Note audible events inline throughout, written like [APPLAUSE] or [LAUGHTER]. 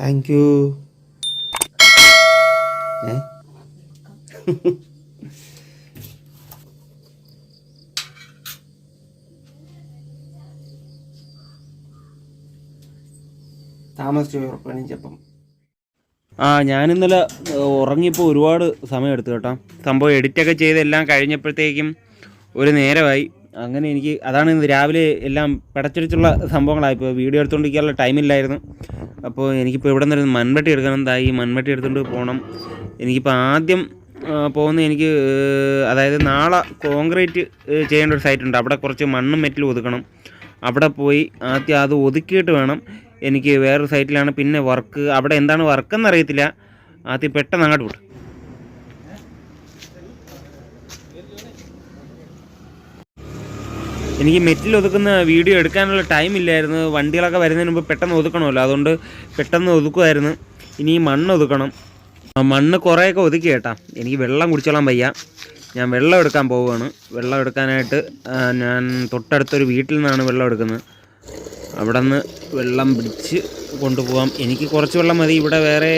Thank you. ഏ? താമസിച്ചു ഉറപ്പണിച്ചപ്പം ആ ഞാൻ ഇന്നലെ ഉറങ്ങിയപ്പോൾ ഒരുപാട് സമയം എടുത്തു കേട്ടോ. സംഭവം എഡിറ്റൊക്കെ ചെയ്ത് എല്ലാം കഴിഞ്ഞപ്പോഴത്തേക്കും ഒരു നേരമായി. അങ്ങനെ എനിക്ക് അതാണ് ഇന്ന് രാവിലെ എല്ലാം പിടച്ചിടിച്ചുള്ള സംഭവങ്ങളായിപ്പോൾ വീഡിയോ എടുത്തുകൊണ്ടിരിക്കാനുള്ള ടൈമില്ലായിരുന്നു അപ്പോൾ എനിക്കിപ്പോൾ ഇവിടെ നിന്നൊരു മൺവെട്ടി എടുക്കണം. എന്തായി മൺവെട്ടി എടുത്തുകൊണ്ട് പോകണം എനിക്കിപ്പോൾ ആദ്യം പോകുന്ന എനിക്ക് അതായത് നാളെ കോൺക്രീറ്റ് ചെയ്യേണ്ട ഒരു സൈറ്റ് ഉണ്ട് അവിടെ കുറച്ച് മണ്ണും മെറ്റലും ഒതുക്കണം. അവിടെ പോയി ആദ്യം അത് ഒതുക്കിയിട്ട് വേണം. എനിക്ക് വേറൊരു സൈറ്റിലാണ് പിന്നെ വർക്ക്. അവിടെ എന്താണ് വർക്ക് എന്നറിയത്തില്ല. ആദ്യം പെട്ടെന്ന് അങ്ങോട്ട് വിട്ടു എനിക്ക് മെറ്റിൽ ഒതുക്കുന്ന വീഡിയോ എടുക്കാനുള്ള ടൈം ഇല്ലായിരുന്നു. വണ്ടികളൊക്കെ വരുന്നതിന് മുമ്പ് പെട്ടെന്ന് ഒതുക്കണമല്ലോ. അതുകൊണ്ട് പെട്ടെന്ന് ഒതുക്കുമായിരുന്നു. ഇനി മണ്ണ് ഒതുക്കണം. മണ്ണ് കുറേയൊക്കെ ഒതുക്കി കേട്ടാ. എനിക്ക് വെള്ളം കുടിച്ചോളാൻ വയ്യ. ഞാൻ വെള്ളം എടുക്കാൻ പോവുകയാണ്. വെള്ളം എടുക്കാനായിട്ട് ഞാൻ തൊട്ടടുത്തൊരു വീട്ടിൽ നിന്നാണ് വെള്ളം എടുക്കുന്നത്. അവിടെ നിന്ന് വെള്ളം പിടിച്ച് കൊണ്ടുപോകാം എനിക്ക് കുറച്ച് വെള്ളം മതി. ഇവിടെ വേറെ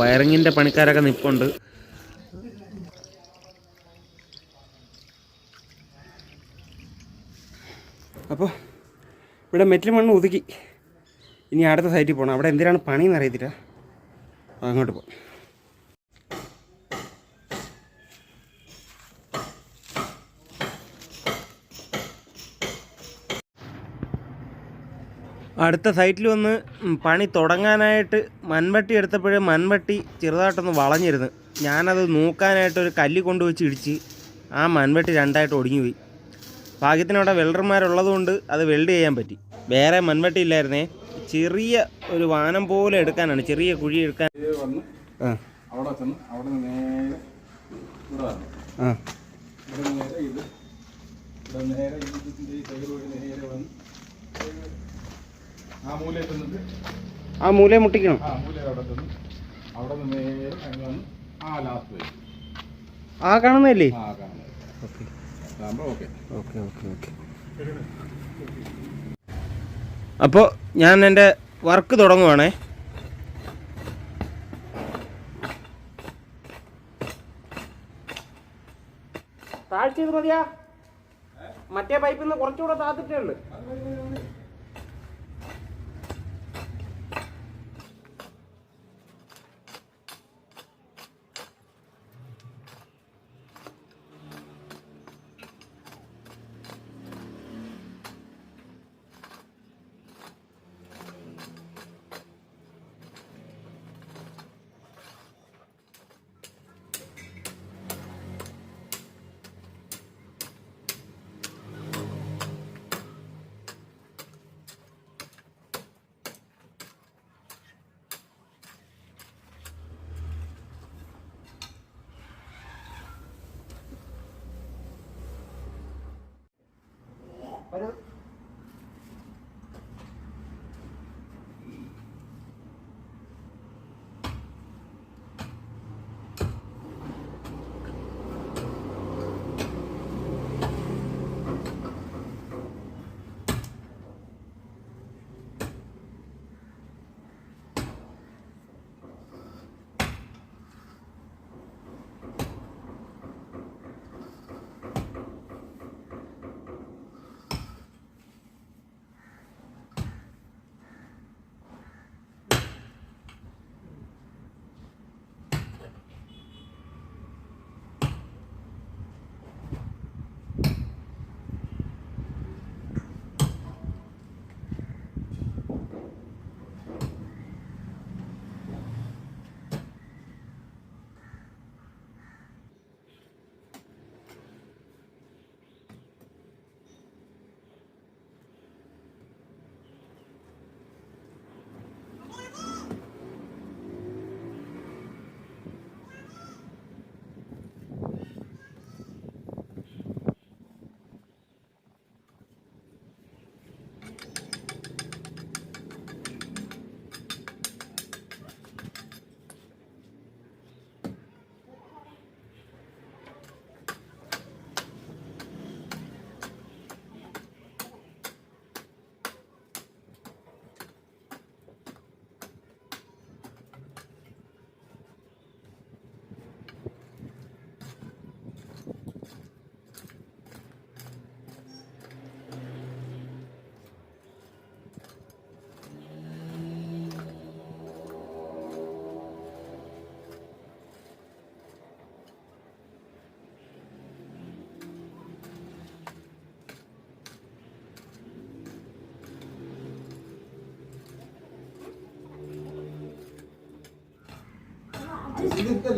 വയറിങ്ങിന്റെ പണിക്കാരൊക്കെ നിൽപ്പുണ്ട് അപ്പോൾ ഇവിടെ മെറ്റൽ മണ്ണ് ഒതുക്കി. ഇനി അടുത്ത സൈറ്റിൽ പോകണം അവിടെ എന്തിനാണ് പണിയെന്ന് അറിയത്തില്ല. അങ്ങോട്ട് പോകാം അടുത്ത സൈറ്റിൽ വന്ന് പണി തുടങ്ങാനായിട്ട് മൺവട്ടി എടുത്തപ്പോഴേ മൺവട്ടി ചെറുതായിട്ടൊന്ന് വളഞ്ഞിരുന്നു. ഞാനത് നോക്കാനായിട്ട് ഒരു കല്ല് കൊണ്ടുവച്ച് ഇടിച്ച് ആ മൺവട്ടി രണ്ടായിട്ട് ഒടിഞ്ഞു പോയി ഭാഗ്യത്തിന് അവിടെ വെൽഡർമാരുള്ളതുകൊണ്ട് അത് വെൽഡ് ചെയ്യാൻ പറ്റി. വേറെ മൺവട്ടി ഇല്ലായിരുന്നേ ചെറിയ ഒരു വാനം പോലെ എടുക്കാനാണ് ചെറിയ കുഴി എടുക്കാൻ. അവിടെ ചെന്ന് അവിടെ നിന്ന് നേരെ ഇവിടെ വരണം ആ. ഇവിടെ നേരെ ഇത് ഇവിടെ നേരെ ഈ വഴി നേരെ വന്ന് ആ ചെന്നിട്ട് ആ മുട്ടിക്കണം. ആ മൂല അവിടെ ചെന്ന് അവിടെ നിന്ന് നേരെ വന്ന് ആ ലാസ്റ്റ് ആ കാണുന്നതല്ലേ? ആ കാണുന്നത്. Okay. Okay okay okay. Okay അപ്പോൾ ഞാൻ എന്റെ വർക്ക് തുടങ്ങുവാണേ. താഴ്ച മതിയാ. മറ്റേ പൈപ്പിൽ നിന്ന് കുറച്ചുകൂടെ താത്തിട്ടേ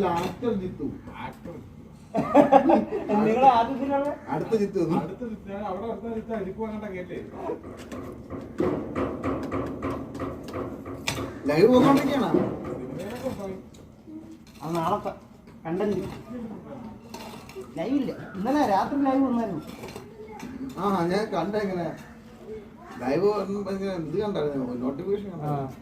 ലാസ്റ്റ് ജിത്തു. ആക്ടർ നിങ്ങൾ അടുത്ത ജിത്തു അടുത്ത ജിത്ത് അവിടെ അടുത്ത ജിത്തു അരിപ്പ് കേട്ടേ. ലൈവ് അത് നാളത്തെ കണ്ടന്റ്. ലൈവ് ഇല്ല. ഇന്നലെ രാത്രി ലൈവ് വന്നായിരുന്നു. ആ ഞാൻ കണ്ട എങ്ങനെ ലൈവ് ഇത് കണ്ടായിരുന്നു. നോട്ടിഫിക്കേഷൻ കണ്ടായിരുന്നു.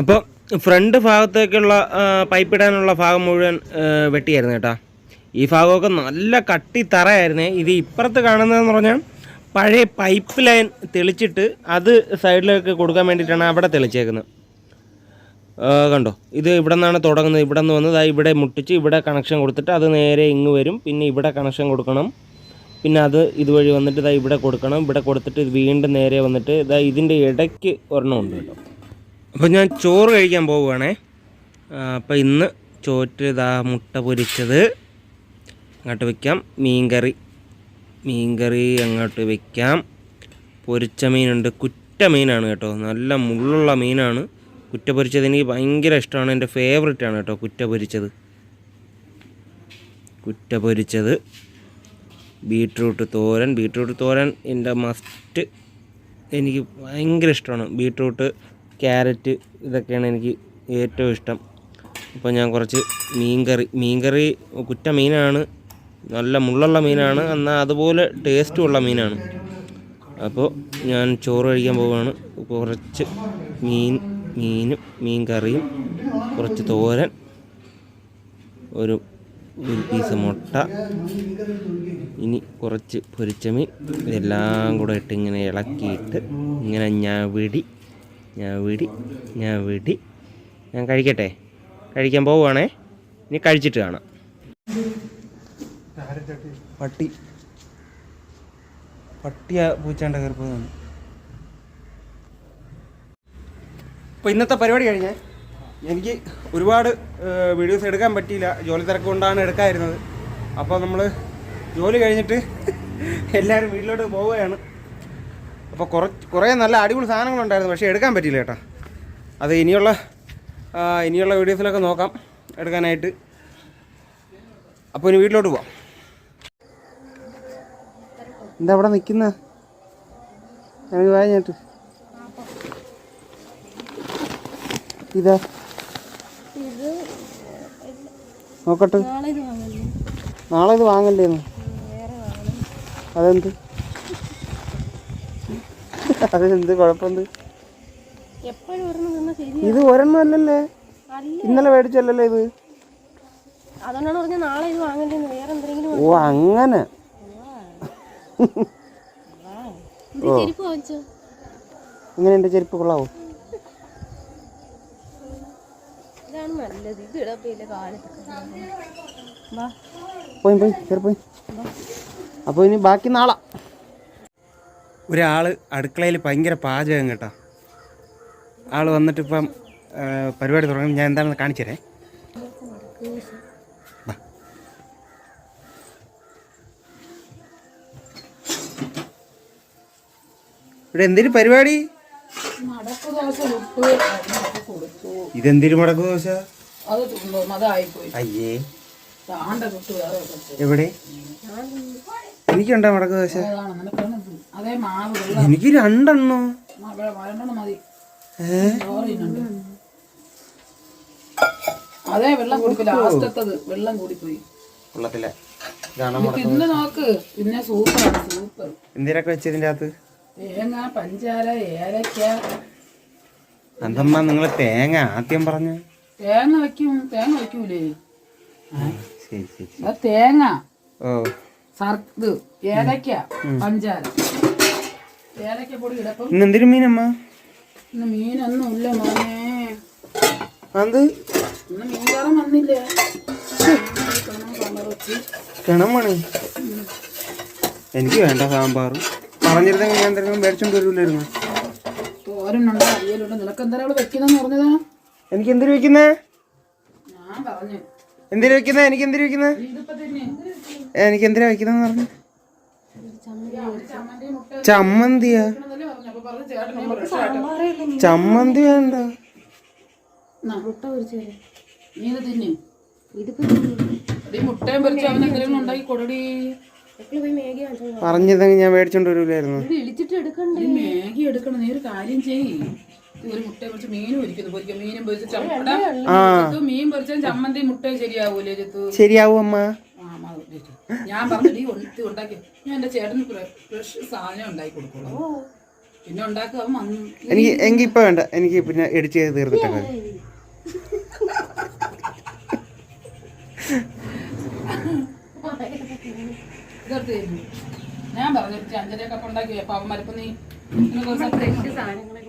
അപ്പോൾ ഫ്രണ്ട് ഭാഗത്തേക്കുള്ള പൈപ്പ് ഇടാനുള്ള ഭാഗം മുഴുവൻ വെട്ടിയായിരുന്നു കേട്ടോ. ഈ ഭാഗമൊക്കെ നല്ല കട്ടി തറയായിരുന്നേ. ഇത് ഇപ്പുറത്ത് കാണുന്നതെന്ന് പറഞ്ഞാൽ പഴയ പൈപ്പ് ലൈൻ തെളിച്ചിട്ട് അത് സൈഡിലേക്ക് കൊടുക്കാൻ വേണ്ടിയിട്ടാണ് അവിടെ തെളിച്ചേക്കുന്നത്. കണ്ടോ? ഇത് ഇവിടെ നിന്നാണ് തുടങ്ങുന്നത്. ഇവിടെ നിന്ന് വന്നത്. ഇവിടെ മുട്ടിച്ച് ഇവിടെ കണക്ഷൻ കൊടുത്തിട്ട് അത് നേരെ ഇങ്ങ് വരും. പിന്നെ ഇവിടെ കണക്ഷൻ കൊടുക്കണം. പിന്നെ അത് ഇതുവഴി വന്നിട്ട് ഇതാ ഇവിടെ കൊടുക്കണം. ഇവിടെ കൊടുത്തിട്ട് വീണ്ടും നേരെ വന്നിട്ട് ഇതാ ഇതിന്റെ ഇടയ്ക്ക് ഒരെണ്ണം ഉണ്ട് കേട്ടോ. അപ്പോൾ ഞാൻ ചോറ് കഴിക്കാൻ പോവുകയാണേ. അപ്പോൾ ഇന്ന് ചോറ്റ് ഇതാ മുട്ട പൊരിച്ചത്. അങ്ങോട്ട് വയ്ക്കാം മീൻകറി. മീൻകറി അങ്ങോട്ട് വയ്ക്കാം പൊരിച്ച മീനുണ്ട്. കുറ്റ മീനാണ് കേട്ടോ. നല്ല മുള്ളുള്ള മീനാണ്. കുറ്റ പൊരിച്ചത് എനിക്ക് ഭയങ്കര ഇഷ്ടമാണ്. എന്റെ ഫേവറേറ്റ് ആണ് കേട്ടോ കുറ്റ പൊരിച്ചത്. കുറ്റ പൊരിച്ചത്. ബീട്രൂട്ട് തോരൻ. ബീട്രൂട്ട് തോരൻ എന്റെ മസ്റ്റ് എനിക്ക് ഭയങ്കര ഇഷ്ടമാണ്. ബീട്രൂട്ട് ക്യാരറ്റ് ഇതൊക്കെയാണ് എനിക്ക് ഏറ്റവും ഇഷ്ടം. അപ്പോൾ ഞാൻ കുറച്ച് മീൻകറി മീൻകറി കുറ്റ മീനാണ്. നല്ല മുള്ളുള്ള മീനാണ്. എന്നാൽ അതുപോലെ ടേസ്റ്റുമുള്ള മീനാണ്. അപ്പോൾ ഞാൻ ചോറ് കഴിക്കാൻ പോവുകയാണ് കുറച്ച് മീൻ മീനും മീൻ കറിയും കുറച്ച് തോരൻ ഒരു ഒരു പീസ് മുട്ട ഇനി കുറച്ച് പൊരിച്ച മീൻ. ഇതെല്ലാം കൂടെ ഇട്ട് ഇങ്ങനെ ഇളക്കിയിട്ട് ഇങ്ങനെ ഞവിടി ഞവിടി വീടി ഞാൻ കഴിക്കട്ടെ? കഴിക്കാൻ പോവുകയാണേ ഇനി കഴിച്ചിട്ട് കാണാം. പട്ടി. പട്ടിയ പൂച്ചാണ്ട കയറിപ്പോന്നു അപ്പോൾ ഇന്നത്തെ പരിപാടി കഴിഞ്ഞേ എനിക്ക് ഒരുപാട് വീഡിയോസ് എടുക്കാൻ പറ്റിയില്ല. ജോലി തിരക്ക് കൊണ്ടാണ് എടുക്കാതിരുന്നത്. അപ്പോൾ നമ്മൾ ജോലി കഴിഞ്ഞിട്ട് [LAUGHS] എല്ലാവരും വീട്ടിലോട്ട് പോവുകയാണ്. അപ്പോൾ കുറച്ച് കുറേ നല്ല അടിപൊളി സാധനങ്ങളുണ്ടായിരുന്നു പക്ഷേ എടുക്കാൻ പറ്റിയില്ല കേട്ടോ. അത് ഇനിയുള്ള ഇനിയുള്ള വീഡിയോസിലൊക്കെ നോക്കാം എടുക്കാനായിട്ട്. അപ്പോൾ ഇനി വീട്ടിലോട്ട് പോവാം. എന്താ അവിടെ നിൽക്കുന്ന എനിക്ക് വായഞ്ഞിട്ട് ഇതാ. നോക്കട്ടെ. നാളെ ഇത് വാങ്ങണ്ടേന്ന്. അതെന്ത്? നിന്നാ ശരി ഇത് ഒരെണ്ണം അല്ലല്ലേ? അല്ല. ഇന്നലെ മേടിച്ചല്ലേ ഇത്? ഓ അങ്ങനെ. ഇങ്ങനെ ഇങ്ങനെയുണ്ട് ചെരുപ്പ് കൊള്ളാവോ? ഇതാണ് നല്ലത്. ഇത് ഇടപ്പില്ല കാലത്ത്. വാ പോയി പോയി കയറി പോയി. അപ്പോൾ ഇനി ബാക്കി നാളെ. ഒരാൾ അടുക്കളയിൽ ഭയങ്കര പാചകം കേട്ടോ. ആൾ വന്നിട്ട് ഇപ്പം പരിപാടി തുടങ്ങും. ഞാൻ എന്താണെന്ന് കാണിച്ചു തരേ. ഇവിടെ എന്തേലും പരിപാടി? ഇതെന്തിനു മുടക്കു ദോശ? അയ്യേ. എവിടെ? എനിക്കുണ്ടോ മുടക്കു ദോശ? എനിക്ക് രണ്ടെണ്ണോ. അതെ വെള്ളം കുടിക്കില്ല ലാസ്റ്റത്തത് വെള്ളം കൂടിപ്പോയി. വെള്ളത്തിലെ. നോക്ക്. പിന്നെ സൂപ്പർ. എന്തിനൊക്കെ വെച്ചതിന്റെ അകത്ത്? തേങ്ങ പഞ്ചാര ഏലക്ക. എന്തമ്മ നിങ്ങൾ തേങ്ങ ആദ്യം പറഞ്ഞു? തേങ്ങ വെക്കും തേങ്ങ വെക്കൂലേ? ശരി ശരി തേങ്ങ. ഓ. സർത് ഏലക്ക പഞ്ചാര. ഏലക്ക പൊടി ഇടപ്പം. ഇന്ന് എന്തിനു മീനമ്മ? ഇന്ന് മീനൊന്നും ഇല്ല മോനെ. അത്? ഇന്ന് മീൻകാരൻ വന്നില്ലേ. സാമ്പാർ വെച്ച്. കിണമാണ്. എനിക്ക് വേണ്ട സാമ്പാർ പറഞ്ഞിരുന്നെങ്കിൽ ഞാൻ എന്തെങ്കിലും മേടിച്ചോണ്ട് വരൂലായിരുന്നു? തോരനുണ്ട്? നിനക്ക് എന്തായാലും അവിടെ വെക്കുന്നെന്ന് പറഞ്ഞതാ? എനിക്ക് എന്തിനു വെക്കുന്നേ? ഞാൻ പറഞ്ഞു. എന്തിനു വെക്കുന്നേ? എനിക്ക് എന്തിനു വെക്കുന്നേ? എനിക്ക് എന്തിനാ വെക്കുന്നെന്ന് പറഞ്ഞു? ചമ്മന്തിയാ? ചമ്മന്തി വേണ്ട. പറഞ്ഞതെങ്കിൽ ഞാൻ മേടിച്ചോണ്ട് വരൂലായിരുന്നു. മാഗി എടുക്കണം നീ ഒരു കാര്യം ചെയ്യ്. ഒരു മുട്ട പൊരിച്ച് മീനും പൊരിക്കും മീനും പൊരിച്ച് ചമ്മട മീൻ പൊരിച്ചാൽ ചമ്മന്തി മുട്ടയും ശരിയാവൂലേ ശരിയാവും അമ്മ ആ, അമ്മ അത് ഇട്ടു. ഞാൻ പറഞ്ഞു നീ ഒത്തി ഉണ്ടാക്കി. ഞാൻ എന്റെ ചേട്ടന് ഫ്രഷ് സാധനം ഉണ്ടാക്കി കൊടുക്കുള്ളൂ പിന്നെ ഉണ്ടാക്കുക എനിക്ക് എനിക്ക് ഇപ്പൊ വേണ്ട. എനിക്ക് പിന്നെ എഡിറ്റ് ചെയ്ത് തീർത്തിട്ടൊക്കെ ഞാൻ പറഞ്ഞു അഞ്ചരയൊക്കെ ഉണ്ടാക്കി അപ്പൊ അവൻ നീ സ്ഥലത്ത് സാധനങ്ങളെ